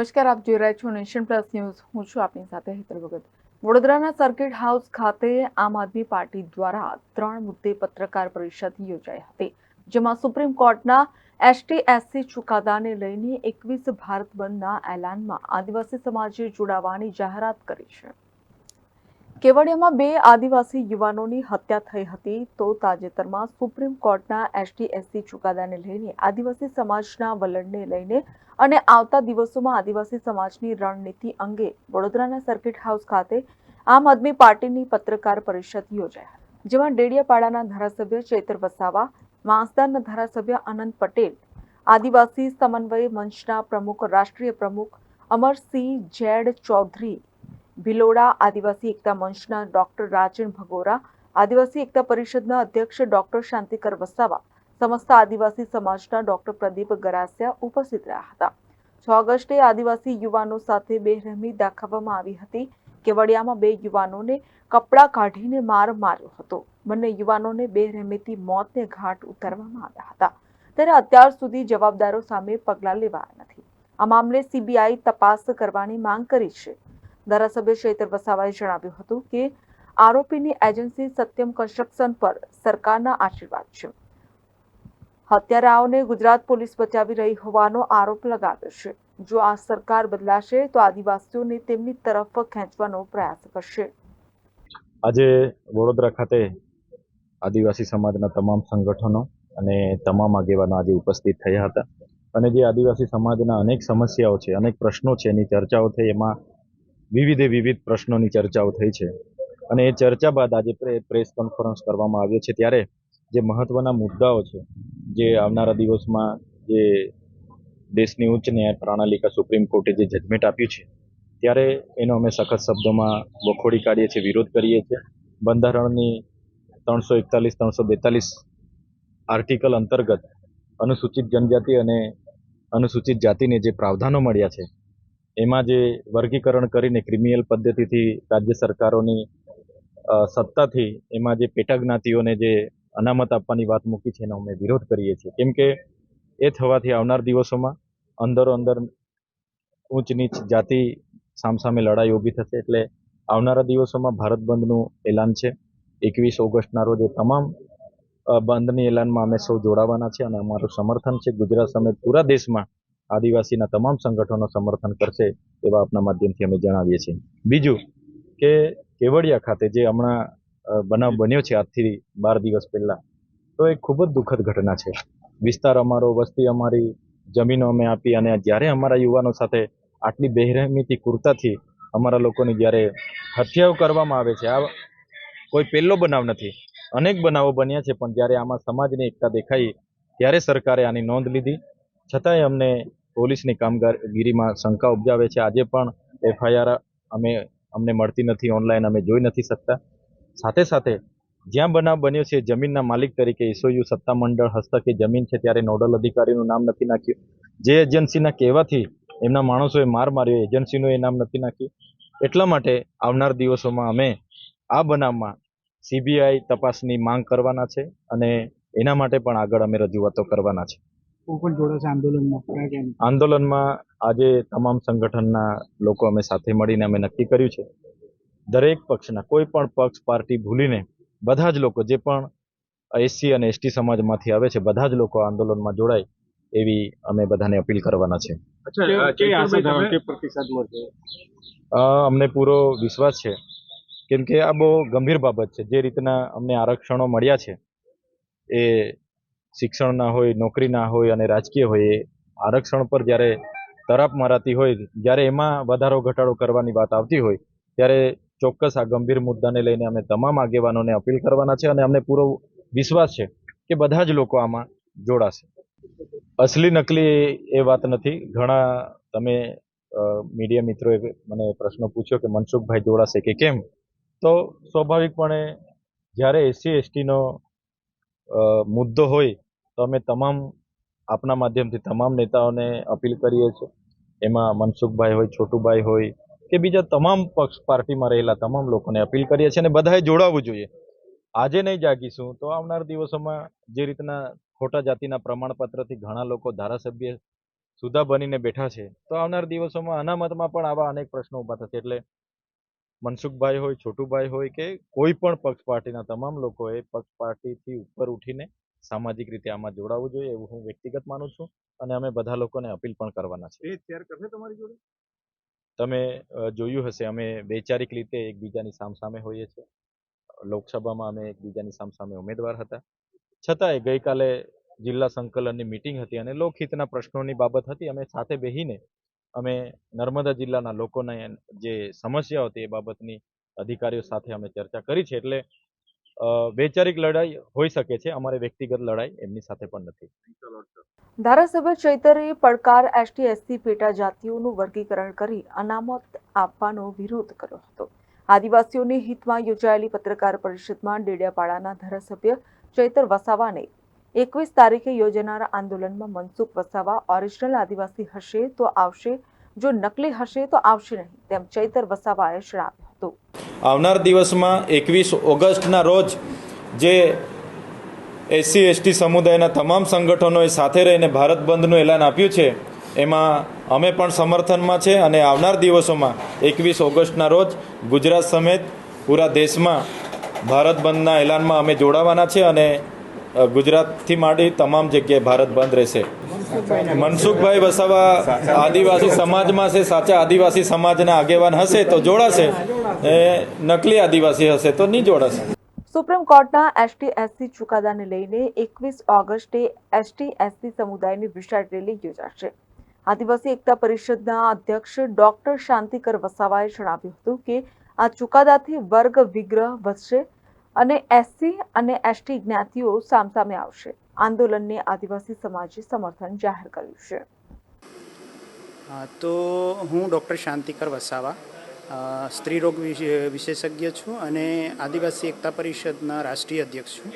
નમસ્કાર, આપ જોઈ રહ્યા છો નેશન પ્લસ ન્યૂઝ. હું છું આપની સાથે હેતલ ભગત. વડોદરાના સર્કિટ હાઉસ ખાતે આમ આદમી પાર્ટી દ્વારા ત્રણ મુદ્દે પત્રકાર પરિષદ યોજાઈ હતી, જેમાં સુપ્રીમ કોર્ટના એસટી, એસસી ચુકાદાને લઈને એકવીસ ભારત બંધના એલાનમાં આદિવાસી સમાજે જોડાવાની જાહેરાત કરી છે. કેવડિયામાં બે આદિવાસી યુવાનોની હત્યા થઈ હતી તો તાજેતરમાં સુપ્રીમ કોર્ટના એસટી એસસી ચુકાદાને લઈને આદિવાસી સમાજના વલણને લઈને અને આવતા દિવસોમાં આદિવાસી સમાજની રણનીતિ અંગે વડોદરાના સર્કિટ હાઉસ ખાતે આમ આદમી પાર્ટીની પત્રકાર પરિષદ યોજાઈ. જેમાં ડેડિયાપાડાના ધારાસભ્ય ચેતર વસાવા વાંસદાના ધારાસભ્ય અનંત પટેલ, આદિવાસી સમન્વય મંચના પ્રમુખ, રાષ્ટ્રીય પ્રમુખ અમરસિંહ જેડ ચૌધરી ભિલોડા આદિવાસી એકતા મંચના ડોક્ટર રાજન ભગોરા, આદિવાસી એકતા પરિષદના અધ્યક્ષ ડોક્ટર શાંતિકર વસાવા, સમસ્ત આદિવાસી સમાજના ડોક્ટર પ્રદીપ ગરાસિયા ઉપસ્થિત રહ્યા હતા. છ ઓગસ્ટે આદિવાસી યુવાનો સાથે બેરહમી દાખવવામાં આવી હતી. કેવડિયામાં બે યુવાનોને કપડાં કાઢીને માર માર્યો હતો. બંને યુવાનોને બેરહેમીથી મોતને ઘાટ ઉતારવામાં આવ્યા હતા. ત્યારે અત્યાર સુધી જવાબદારો સામે પગલાં લેવાયા નથી. આ મામલે સીબીઆઈ તપાસ કરવાની માંગ કરી છે. ધારાસભ્ય ચૈતર વસાવાએ જણાવ્યું હતું કે આરોપીની એજન્સી સત્યમ કન્સ્ટ્રક્શન પર સરકારના આશીર્વાદ છે. હત્યારાઓને ગુજરાત પોલીસ બચાવી રહી હોવાનો આરોપ લગાવ્યો છે. જો આ સરકાર બદલાશે તો આદિવાસીઓને તેમની તરફ ખેંચવાનો પ્રયાસ કરશે. આજે વડોદરા ખાતે આદિવાસી સમાજના તમામ સંગઠનો અને તમામ આગેવાનો આજે ઉપસ્થિત થયા હતા. અને જે આદિવાસી સમાજના અનેક સમસ્યાઓ છે, અનેક પ્રશ્નો છે, એની ચર્ચાઓ થઈ, એમાં વિવિધે વિવિધ પ્રશ્નોની ચર્ચાઓ થઈ છે. અને એ ચર્ચા બાદ આજે પ્રે- પ્રેસ કોન્ફરન્સ કરવામાં આવ્યો છે. ત્યારે જે મહત્વના મુદ્દાઓ છે, જે આવનારા દિવસમાં જે દેશની ઉચ્ચ ન્યાય પ્રણાલિકા સુપ્રીમ કોર્ટે જે જજમેન્ટ આપ્યું છે, ત્યારે એનો અમે સખત શબ્દોમાં વખોડી કાઢીએ છીએ, વિરોધ કરીએ છીએ. બંધારણની ત્રણસો એકતાલીસ, ત્રણસો બેતાલીસ આર્ટિકલ અંતર્ગત અનુસૂચિત જનજાતિ અને અનુસૂચિત જાતિને જે પ્રાવધાનો મળ્યા છે એમાં જે વર્ગીકરણ કરીને ક્રિમિનલ પદ્ધતિથી રાજ્ય સરકારોની સત્તાથી એમાં જે પેટા જ્ઞાતિઓને જે અનામત આપવાની વાત મૂકી છે એનો અમે વિરોધ કરીએ છીએ. કેમ કે એ થવાથી આવનાર દિવસોમાં અંદરો અંદર ઊંચ નીચ જાતિ સામસામે લડાઈ ઊભી થશે એટલે આવનારા દિવસોમાં ભારત બંધનું એલાન છે. એકવીસ ઓગસ્ટના રોજ તમામ બંધની એલાનમાં અમે સૌ જોડાવાના છે અને અમારું સમર્થન છે. ગુજરાત સમેત પૂરા દેશમાં આદિવાસીના તમામ સંગઠનો સમર્થન કરશે એવા આપના માધ્યમથી અમે જણાવીએ છીએ. બીજું કે કેવડિયા ખાતે જે હમણાં બનાવ બન્યો છે આજથી બાર દિવસ પહેલા, તો એ ખૂબ જ દુઃખદ ઘટના છે. વિસ્તાર અમારો, વસ્તી અમારી, જમીનો અમે આપી અને જ્યારે અમારા યુવાનો સાથે આટલી બેરહેમીથી કુર્તાથી અમારા લોકોની જ્યારે હત્યાઓ કરવામાં આવે છે, આ કોઈ પહેલો બનાવ નથી. અનેક બનાવો બન્યા છે, પણ જ્યારે આમાં સમાજની એકતા દેખાઈ, ત્યારે સરકારે આની નોંધ લીધી. છતાંય અમને પોલીસની કામગીરીમાં શંકા ઉપજાવે છે. આજે પણ એફઆઈઆર અમે, અમને મળતી નથી, ઓનલાઈન અમે જોઈ નથી શકતા. સાથે સાથે જ્યાં બનાવ બન્યો છે, જમીનના માલિક તરીકે ઈસોયુ સત્તામંડળ હસ્તકે જમીન છે, ત્યારે નોડલ અધિકારીનું નામ નથી નાખ્યું. જે એજન્સીના કહેવાથી એમના માણસોએ માર માર્યો, એજન્સીનું એ નામ નથી નાખ્યું. એટલા માટે આવનાર દિવસોમાં અમે આ બનાવમાં સીબીઆઈ તપાસની માંગ કરવાના છે અને એના માટે પણ આગળ અમે રજૂઆતો કરવાના છે. પણ જોડાશે આંદોલનમાં? આંદોલનમાં આજે તમામ સંગઠનના લોકો અમે સાથે મળીને અમે નક્કી કર્યું છે. દરેક પક્ષના કોઈ પણ પક્ષ પાર્ટી ભૂલીને બધા જ લોકો જે પણ એસસી અને એસટી સમાજમાંથી આવે છે બધા જ લોકો આંદોલનમાં જોડાય એવી અમે બધાને અપીલ કરવાના છે. અમને પૂરો વિશ્વાસ છે. કેમ કે આ બહુ ગંભીર બાબત છે. જે રીતના અમને આરક્ષણો મળ્યા છે એ શિક્ષણના હોય નોકરીના હોય અને રાજકીય હોય, એ આરક્ષણ પર જ્યારે તરાપ મરાતી હોય, જ્યારે એમાં વધારો ઘટાડો કરવાની વાત આવતી હોય, ત્યારે ચોક્કસ આ ગંભીર મુદ્દાને લઈને અમે તમામ આગેવાનોને અપીલ કરવાના છે અને અમને પૂરો વિશ્વાસ છે કે બધા જ લોકો આમાં જોડાશે. અસલી નકલી એ વાત નથી. ઘણા તમે મીડિયા મિત્રોએ મને પ્રશ્ન પૂછ્યો કે મનસુખભાઈ જોડાશે કે કેમ? તો સ્વાભાવિકપણે જ્યારે એસસી, એસટીનો મુદ્દો હોય તો અમે તમામ આપના માધ્યમથી તમામ નેતાઓને અપીલ કરીએ છીએ. એમાં મનસુખભાઈ હોય, છોટુભાઈ હોય કે બીજા તમામ પક્ષ પાર્ટીમાં રહેલા તમામ લોકોને અપીલ કરીએ છીએ અને બધાએ જોડાવવું જોઈએ. આજે નહીં જાગીશું તો આવનાર દિવસોમાં જે રીતના ખોટા જાતિના પ્રમાણપત્રથી ઘણા લોકો ધારાસભ્ય સુધા બનીને બેઠા છે, તો આવનાર દિવસોમાં અનામતમાં પણ આવા અનેક પ્રશ્નો ઊભા થશે. એટલે મનસુખભાઈ હોય છોટુભાઈ હોય કે કોઈ પણ પક્ષ પાર્ટીના તમામ લોકોએ પક્ષ પાર્ટીથી ઉપર ઉઠીને સામાજિક રીતે આમાં જોડાવું જોઈએ એવું હું વ્યક્તિગત માનું છું અને અમે બધા લોકોને અપીલ પણ કરવાના છે તમે જોયું હશે અમે વૈચારિક રીતે એકબીજાની સામસામે હોઈએ છીએ. લોકસભામાં અમે એકબીજાની સામસામે ઉમેદવાર હતા. છતાંય ગઈકાલે જિલ્લા સંકલનની મિટિંગ હતી અને લોકહિતના પ્રશ્નોની બાબત હતી. અમે સાથે બેહીને અમે નર્મદા જિલ્લાના લોકોને જે સમસ્યાઓ હતી એ બાબતની અધિકારીઓ સાથે અમે ચર્ચા કરી છે. એટલે વૈચારિક લડાઈ હોઈ શકે છે, અમારે વ્યક્તિગત લડાઈ એમની સાથે પણ નથી. ધારાસભ્ય ચૈતરે પડકાર એસટી, એસસી પેટા જાતિઓનું વર્ગીકરણ કરી અનામત આપવાનો વિરોધ કર્યો હતો. આદિવાસીઓની હિતમાં યોજાયેલી પત્રકાર પરિષદમાં ડેડિયાપાડાના ધારાસભ્ય ચૈતર વસાવાને એકવીસ તારીખે યોજાનારા આંદોલનમાં મનસુખ વસાવા ઓરિજિનલ આદિવાસી હશે તો આવશે. જો નકલી હશે તો આવશે નહીં, તેમ ચૈતર વસાવાએ જણાવ્યું હતું. આવનાર દિવસમાં એકવીસ ઓગસ્ટના રોજ જે એસસી, એસટી સમુદાયના તમામ સંગઠનોએ સાથે રહીને ભારત બંધનું એલાન આપ્યું છે, એમાં અમે પણ સમર્થનમાં છે અને આવનાર દિવસોમાં એકવીસ ઓગસ્ટના રોજ ગુજરાત સમેત પૂરા દેશમાં ભારત બંધના એલાનમાં અમે જોડાવાના છે અને ગુજરાતથી માંડી તમામ જગ્યાએ ભારત બંધ રહેશે. મનસુખભાઈ વસાવા આદિવાસી સમાજમાં છે, સાચા આદિવાસી સમાજના આગેવાન હશે તો જોડાશે. એ નકલી આદિવાસી હશે તો નહીં જોડાશે. સુપ્રીમ કોર્ટના એસટી, એસસી ચુકાદાને લઈને એકવીસ ઓગસ્ટે એસટી, એસસી સમુદાયની વિશાળ રેલી યોજાશે. આદિવાસી એકતા પરિષદના અધ્યક્ષ ડોક્ટર શાંતિકર વસાવાએ જણાવ્યું હતું કે આ ચુકાદાથી વર્ગ વિગ્રહ વધશે અને એસસી અને એસટી જ્ઞાતિઓ સામસામે આવશે. આંદોલનને આદિવાસી સમાજે સમર્થન જાહેર કર્યું છે. તો હું ડૉક્ટર શાંતિકર વસાવા સ્ત્રી વિશે- વિશેષજ્ઞ છું અને આદિવાસી એકતા પરિષદના રાષ્ટ્રીય અધ્યક્ષ છું.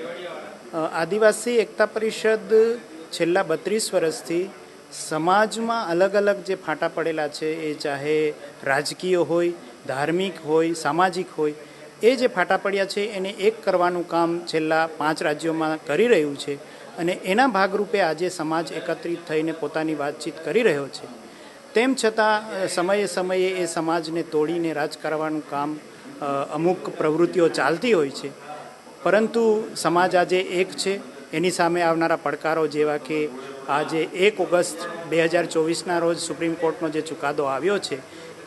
આદિવાસી એકતા પરિષદ છેલ્લા બત્રીસ વર્ષથી સમાજમાં અલગ અલગ જે ફાંટા પડેલા છે, એ ચાહે રાજકીય હોય, ધાર્મિક હોય, સામાજિક હોય એ જે ફાટા પડ્યા છે એને એક કરવાનું કામ છેલ્લા પાંચ રાજ્યોમાં કરી રહ્યું છે અને એના ભાગરૂપે આજે સમાજ એકત્રિત થઈને પોતાની વાતચીત કરી રહ્યો છે. તેમ છતાં સમયે સમયે એ સમાજને તોડીને રાજ કરવાનું કામ અમુક પ્રવૃત્તિઓ ચાલતી હોય છે. પરંતુ સમાજ આજે એક છે. એની સામે આવનારા પડકારો જેવા કે આજે એક ઓગસ્ટ બે હજાર ચોવીસના રોજ સુપ્રીમ કોર્ટનો જે ચુકાદો આવ્યો છે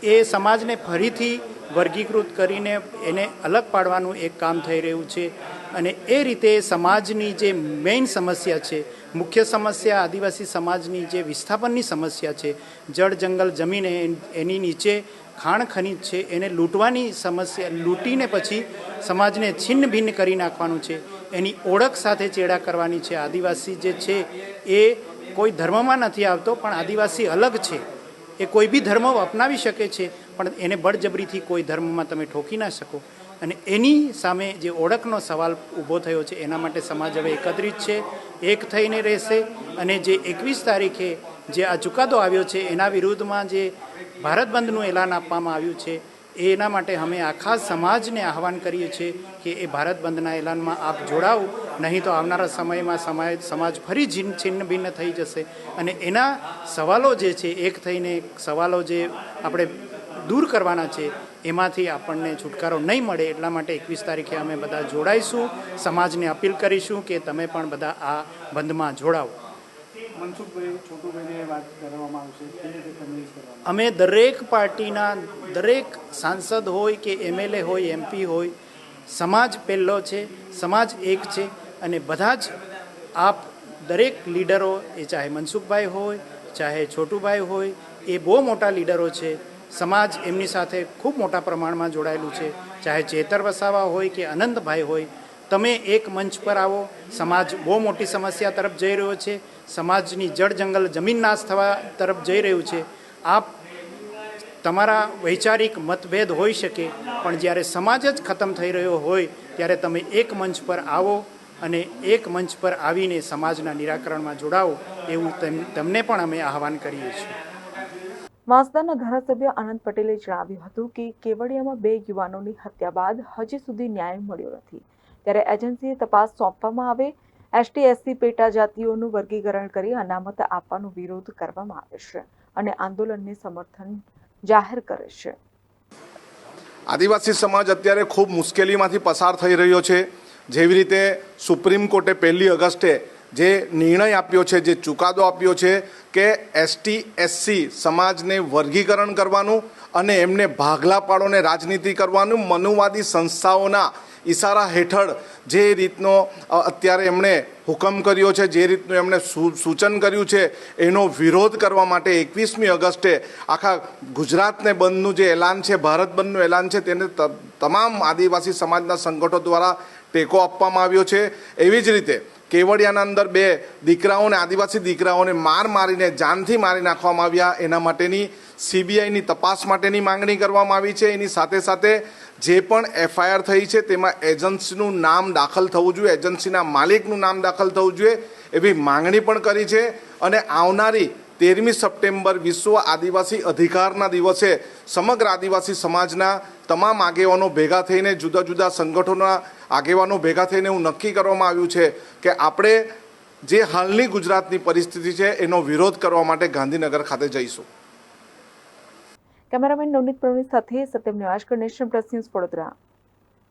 એ સમાજને ફરીથી વર્ગીકૃત કરીને એને અલગ પાડવાનું એક કામ થઈ રહ્યું છે. અને એ રીતે સમાજની જે મેઇન સમસ્યા છે, મુખ્ય સમસ્યા આદિવાસી સમાજની જે વિસ્થાપનની સમસ્યા છે, જળ, જંગલ, જમીન એની નીચે ખાણ, ખનીજ છે, એને લૂંટવાની સમસ્યા, લૂંટીને પછી સમાજને છિન્ન ભિન્ન કરી નાખવાનું છે. એની ઓળખ સાથે ચેડા કરવાની છે. આદિવાસી જે છે એ કોઈ ધર્મમાં નથી આવતો, પણ આદિવાસી અલગ છે. એ કોઈ બી ધર્મ અપનાવી શકે છે, પણ એને બળજબરીથી કોઈ ધર્મમાં તમે ઠોકી ના શકો. અને એની સામે જે ઓળખનો સવાલ ઊભો થયો છે, એના માટે સમાજ હવે એકત્રિત છે, એક થઈને રહેશે. અને જે એકવીસ તારીખે જે આ ચુકાદો આવ્યો છે, એના વિરુદ્ધમાં જે ભારત બંધનું એલાન આપવામાં આવ્યું છે, એના માટે અમે આખા સમાજને આહવાન કરીએ છીએ કે એ ભારત બંધના એલાનમાં આપ જોડાઓ નહીં તો આવનારા સમયમાં સમાજ સમાજ ફરી જીન છિન્ન ભિન્ન થઈ જશે. અને એના સવાલો જે છે એક થઈને સવાલો જે આપણે દૂર કરવાના છે એમાંથી આપણને છુટકારો નહીં મળે. એટલા માટે એકવીસ તારીખે અમે બધા જોડાઈશું. સમાજને અપીલ કરીશું કે તમે પણ બધા આ બંધમાં જોડાઓ અમે દરેક પાર્ટીના દરેક સાંસદ હોય કે એમએલએ હોય એમપી હોય સમાજ પહેલો છે. સમાજ એક છે. અને બધા જ આપ દરેક લીડરો, એ ચાહે મનસુખભાઈ હોય, ચાહે છોટુભાઈ હોય, એ બહુ મોટા લીડરો છે. સમાજ એમની સાથે ખૂબ મોટા પ્રમાણમાં જોડાયેલું છે. ચાહે ચેતર વસાવા હોય કે અનંતભાઈ હોય, તમે એક મંચ પર આવો. સમાજ બહુ મોટી સમસ્યા તરફ જઈ રહ્યો છે. સમાજની જળ જંગલ જમીન નાશ થવા તરફ જઈ રહ્યું છે. આપ તમારા વૈચારિક મતભેદ હોઈ શકે, પણ જ્યારે સમાજ જ ખતમ થઈ રહ્યો હોય, ત્યારે તમે એક મંચ પર આવો. અને એક મંચ પર આવીને સમાજના નિરાકરણમાં જોડાઓ એવું તેમ- તમને પણ અમે આહવાન કરીએ છીએ. વાંસદાના ધારાસભ્ય આનંદ પટેલે જણાવ્યું હતું કે કેવડિયામાં બે યુવાનોની હત્યા બાદ હજી સુધી ન્યાય મળ્યો નથી. ત્યારે એજન્સીએ તપાસ સોંપવામાં આવે એસટી એસસી પેટા જાતિઓનું વર્ગીકરણ કરી અનામત આપવાનો વિરોધ કરવામાં આવે છે અને આંદોલનને સમર્થન જાહેર કરે છે. આદિવાસી સમાજ અત્યારે ખૂબ મુશ્કેલીમાંથી પસાર થઈ રહ્યો છે. જેવી રીતે સુપ્રીમ કોર્ટે પહેલી ઓગસ્ટે જે નિર્ણય આપ્યો છે, જે ચુકાદો આપ્યો છે કે એસટી એસસી સમાજને વર્ગીકરણ કરવાનું અને એમને ભાગલા પાડોને રાજનીતિ કરવાનું મનુવાદી સંસ્થાઓના ઈશારા હેઠળ જે રીતનો અત્યારે એમણે હુકમ કર્યો છે, જે રીતનું એમણે સૂચન કર્યું છે, એનો વિરોધ કરવા માટે એકવીસમી ઓગસ્ટે આખા ગુજરાતને બંધનું જે એલાન છે, ભારત બંધનું એલાન છે, તેને તમામ આદિવાસી સમાજના સંગઠનો દ્વારા ટેકો આપવામાં આવ્યો છે. એવી જ રીતે કેવડિયાના અંદર બે દીકરાઓને, આદિવાસી દીકરાઓને માર મારીને, જાનથી મારી નાખવામાં આવ્યા. એના માટેની સીબીઆઈની તપાસ માટેની માંગણી કરવામાં આવી છે. એની સાથે સાથે જે પણ એફઆઈઆર થઈ છે, તેમાં એજન્સીનું નામ દાખલ થવું જોઈએ, એજન્સીના માલિકનું નામ દાખલ થવું જોઈએ એવી માંગણી પણ કરી છે. અને આવનારી તેરમી સપ્ટેમ્બર વિશ્વ આદિવાસી અધિકારના દિવસે સમગ્ર આદિવાસી સમાજના તમામ આગેવાનો ભેગા થઈને, જુદા જુદા સંગઠનોના આગેવાનો ભેગા થઈને એવું નક્કી કરવામાં આવ્યું છે કે આપણે જે હાલની ગુજરાતની પરિસ્થિતિ છે એનો વિરોધ કરવા માટે ગાંધીનગર ખાતે જઈશું. કેમેરામેન નવનીત પ્રવીણ સાથે સત્યમ નિવાસ નેશનલ પ્લસ ન્યૂઝ વડોદરા.